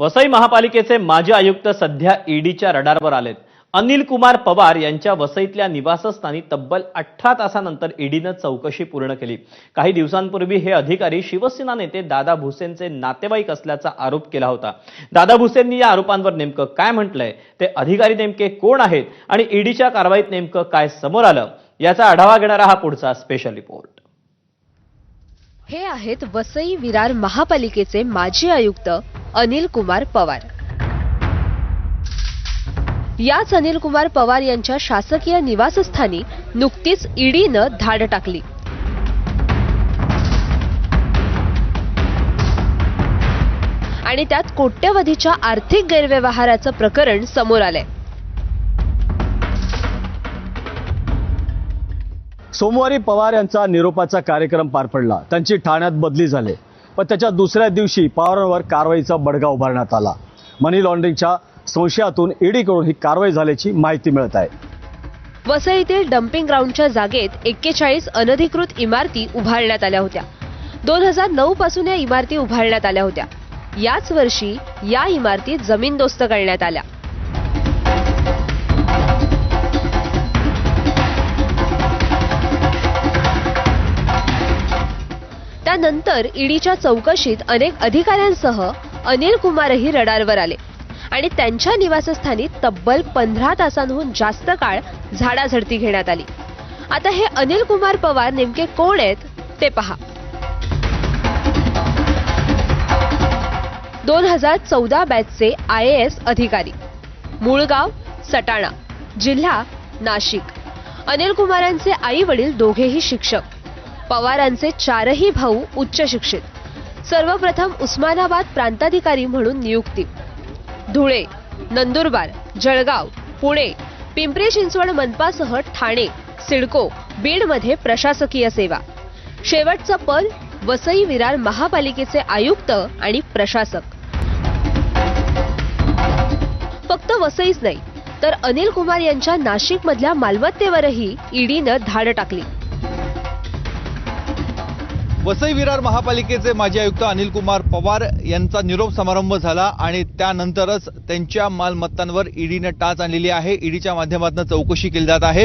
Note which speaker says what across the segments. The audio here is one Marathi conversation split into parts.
Speaker 1: वसई महापालिकेचे माजी आयुक्त सध्या ईडीच्या रडारवर आलेत. अनिल कुमार पवार यांच्या वसईतल्या निवासस्थानी तब्बल अठरा तासानंतर ईडीनं चौकशी पूर्ण केली. काही दिवसांपूर्वी हे अधिकारी शिवसेना नेते दादा भुसेंचे नातेवाईक असल्याचा आरोप केला होता. दादा भुसेंनी या आरोपांवर नेमकं काय म्हटलंय? ते अधिकारी नेमके कोण आहेत? आणि ईडीच्या कारवाईत नेमकं काय समोर आलं? याचा आढावा घेणारा हा पुढचा स्पेशल रिपोर्ट
Speaker 2: हे आहेत वसई विरार महापालिकेचे माजी आयुक्त अनिल कुमार पवार. याच अनिल कुमार पवार यांच्या शासकीय निवासस्थानी नुकतीच ईडीनं धाड टाकली. आणि त्यात कोट्यवधीच्या आर्थिक गैरव्यवहाराचं प्रकरण समोर आलंय.
Speaker 3: सोमवारी पवार यांचा निरोपाचा कार्यक्रम पार पडला. त्यांची ठाण्यात बदली झाली. पण त्याच्या दुसऱ्या दिवशी पवारांवर कारवाईचा बडगा उभारण्यात आला. मनी लॉन्ड्रिंगच्या संशयातून ईडीकडून ही कारवाई झाल्याची माहिती मिळत आहे.
Speaker 2: वसईतील डम्पिंग ग्राउंडच्या जागेत एक्केचाळीस अनधिकृत इमारती उभारण्यात आल्या होत्या. दोन हजार नऊ पासून या इमारती उभारण्यात आल्या होत्या. याच वर्षी या इमारती जमीनदोस्त करण्यात आल्या. त्यानंतर ईडीच्या चौकशीत अनेक अधिकाऱ्यांसह अनिल कुमारही रडारवर आले. आणि त्यांच्या निवासस्थानी तब्बल पंधरा तासांहून जास्त काळ झाडाझडती घेण्यात आली. आता हे अनिल कुमार पवार नेमके कोण आहेत ते पहा. दोन हजार चौदा बॅचचे आय ए एस अधिकारी. मूळगाव सटाणा जिल्हा नाशिक. अनिल कुमारांचे आई वडील दोघेही शिक्षक. पवारांचे चारही भाऊ उच्च शिक्षित. सर्वप्रथम उस्मानाबाद प्रांताधिकारी म्हणून नियुक्ती. धुळे नंदुरबार जळगाव पुणे पिंपरी चिंचवड मनपासह ठाणे सिडको बीडमध्ये प्रशासकीय सेवा. शेवटचं पद वसई विरार महापालिकेचे आयुक्त आणि प्रशासक. फक्त वसईच नाही तर अनिल कुमार यांच्या नाशिकमधल्या मालमत्तेवरही ईडीनं धाड टाकली.
Speaker 4: वसई विरार महापालिकेचे माजी आयुक्त अनिल कुमार पवार यांचा निरोप समारंभ झाला आणि त्यानंतरच त्यांच्या मालमत्तांवर ईडीने टाच आणलेली आहे. ईडीच्या माध्यमातून चौकशी केली जात आहे.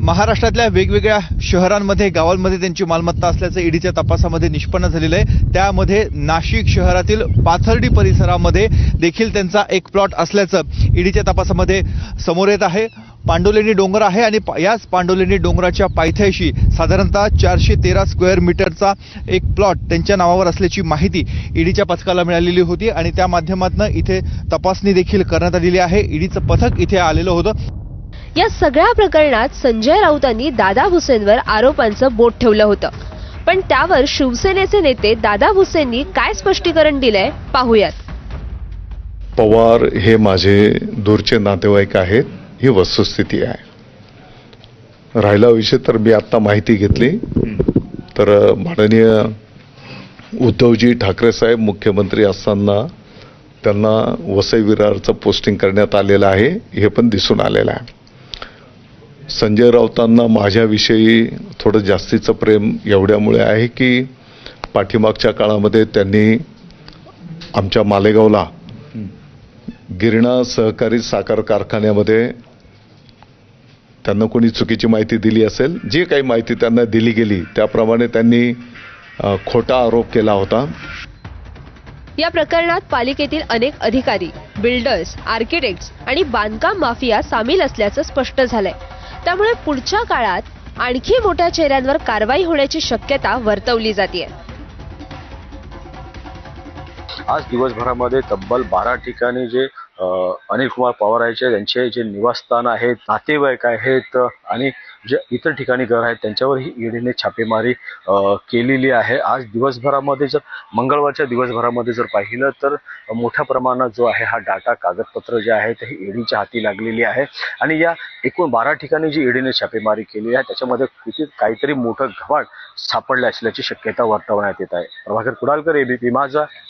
Speaker 4: महाराष्ट्रातल्या वेगवेगळ्या शहरांमध्ये गावांमध्ये त्यांची मालमत्ता असल्याचं ईडीच्या तपासामध्ये निष्पन्न झालेलं आहे. त्यामध्ये नाशिक शहरातील पाथर्डी परिसरामध्ये देखील त्यांचा एक प्लॉट असल्याचं ईडीच्या तपासामध्ये समोर येत आहे. पांडोलेनी डोंगर आहे आणि याच पांडोलेनी डोंगराच्या पायथ्याशी साधारणतः चारशे तेरा स्क्वेअर मीटरचा एक प्लॉट त्यांच्या नावावर असल्याची माहिती ईडीच्या पथकाला मिळालेली होती आणि त्या माध्यमातून इथे तपासणी देखील करण्यात आलेली आहे. ईडीचं पथक इथे आलेलं होतं.
Speaker 2: या सगळ्या प्रकरणात संजय राऊतांनी दादा भुसेंवर आरोपांचं बोट ठेवलं होतं. पण त्यावर शिवसेनेचे नेते दादा भुसेंनी काय स्पष्टीकरण दिलंय पाहूयात.
Speaker 5: पवार हे माझे दूरचे नातेवाईक आहेत. ही वस्तुस्थिती आहे. राहिला विषय तर मी आत्ता माहिती घेतली. तर माननीय उद्धवजी ठाकरे साहेब मुख्यमंत्री असताना त्यांना वसई विरारचं पोस्टिंग करण्यात आलेलं आहे. हे पण दिसून आलेलं आहे. संजय राऊतांना माझ्याविषयी थोडं जास्तीचं प्रेम एवढ्यामुळे आहे की पाठीमागच्या काळामध्ये त्यांनी आमच्या मालेगावला गिरणा सहकारी साखर कारखान्यामध्ये त्यांना कोणी चुकीची माहिती दिली असेल जी काही माहिती त्यांना दिली गेली त्याप्रमाणे त्यांनी खोटा आरोप केला होता.
Speaker 2: या प्रकरणात पालिकेतील अनेक अधिकारी बिल्डर्स आर्किटेक्ट्स आणि बांधकाम माफिया सामील असल्याचं स्पष्ट झालंय. त्यामुळे पुढच्या काळात आणखी मोठ्या चेहऱ्यांवर कारवाई होण्याची शक्यता वर्तवली जाते
Speaker 6: आज दिवसभरामध्ये तब्बल बारा ठिकाणी जे अनिल कुमार पवार यांचे त्यांचे जे निवासस्थान आहेत नातेवाईक आहेत आणि जे इतर ठिकाणी घर आहेत त्यांच्यावरही ईडीने छापेमारी केलेली आहे. आज दिवसभरामध्ये जर मंगळवारच्या दिवसभरामध्ये जर पाहिलं तर मोठ्या प्रमाणात जो आहे हा डाटा कागदपत्र जे आहे ते ईडीच्या हाती लागलेली आहे. आणि या एकूण बारा ठिकाणी जी ईडीने छापेमारी केली आहे त्याच्यामध्ये किती काहीतरी मोठं घवाड सापडले असल्याची शक्यता वर्तवण्यात येत आहे. प्रभाकर कुडालकर एबीपी माझा